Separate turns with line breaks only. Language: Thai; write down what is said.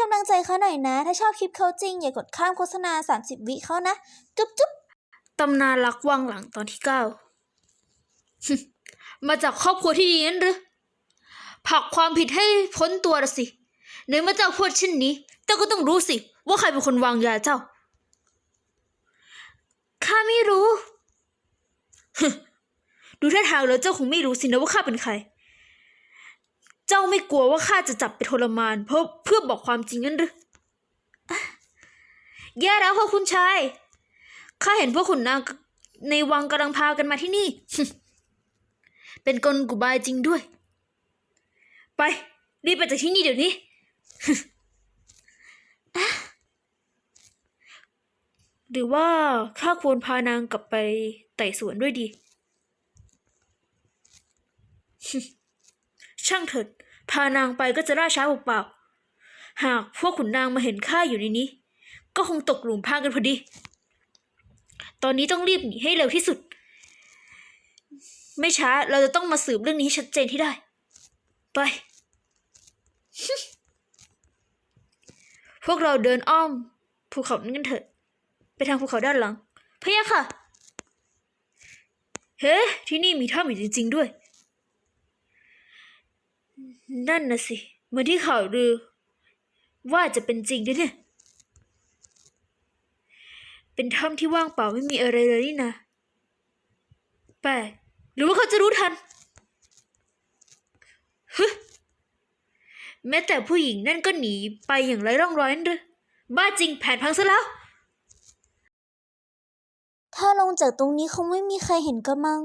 กำลังใจเขาหน่อยนะ ถ้าชอบคลิปเขาจริง อย่ากดข้ามโฆษณา 30 วิเขานะ จุ๊บจุ๊บ
ตำนานรักวังหลังตอนที่เก้า มาจากครอบครัวที่ดีนั่นหรือผลักความผิดให้พ้นตัวละสิในเมื่อเจ้าพูดเช่นนี้เจ้าก็ต้องรู้สิ ว่าใครเป็นคนวางยาเจ้า ข้าไม่รู้ ดูท่าทางแล้วเจ้าคงไม่รู้สินะว่าข้าเป็นใคร เจ้าไม่กลัวว่าข้าจะจับไปทรมานเพราะเพื่อบอกความจริงนั่นหรือแย่แล้วค่ะคุณชาย ข้าเห็นพวกขุนนางในวังกำลังพากันมาที่นี่ เป็นกลกุบายจริงด้วย ไป รีบไปจากที่นี่เดี๋ยวนี้ หรือว่าข้าควรพานางกลับไปไต่สวนด้วยดี ช่างเถิด พานางไปก็จะล่าช้าเปล่าๆหากพวกขุนนางมาเห็นข้าอยู่ในนี้ ก็คงตกหลุมพรางกันพอดี ตอนนี้ต้องรีบหนีให้เร็วที่สุด ไม่ช้าเราจะต้องมาสืบเรื่องนี้ชัดเจนที่ได้ ไป พวกเราเดินอ้อมภูเขานั้นกันเถอะ ไปทางภูเขาด้านหลังพะยะค่ะ เฮ้ ที่นี่มีถ้ำอยู่จริง ๆ ด้วย นั่นนะสิเหมือนที่ข่าวลือ ว่าจะเป็นจริงด้วยเนี่ย เป็นถ้ำที่ว่างเปล่าไม่มีอะไรเลยนี่นะแปลกหรือว่าเขาจะรู้ทันฮึแม้แต่ผู้หญิงนั่นก็หนีไปอย่างไร้ร่องรอยนั่นหรือบ้าจริงแผนพังซะแล้ว
ถ้าลงจากตรงนี้คงไม่มีใครเห็นกระมัง